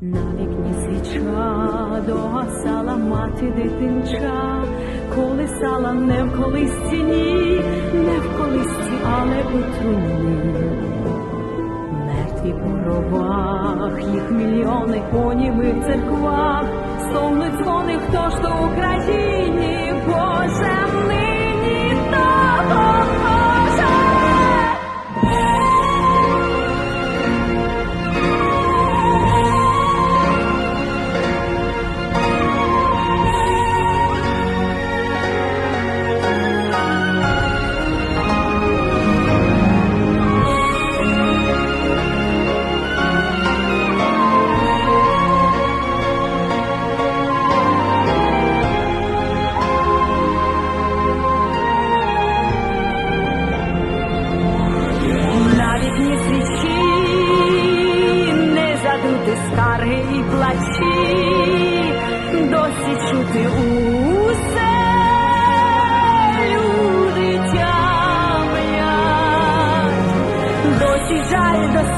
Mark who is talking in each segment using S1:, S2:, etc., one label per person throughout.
S1: На вікні свіча догасала мати дитинча, колисала не в колисці, ні, не в колисці, але у труні. Мертві по ровах, їх мільйони по німих церквах, стогнуть дзвони, хто ж в Україні, Боже,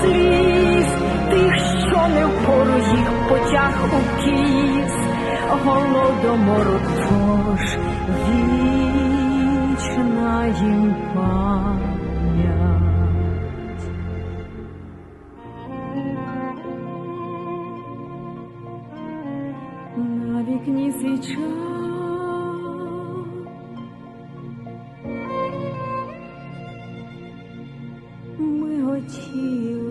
S1: сліз тих, що не впору їх потяг у кіс, голодомору тож вічна їм пам'ять. На вікні свіча. 去。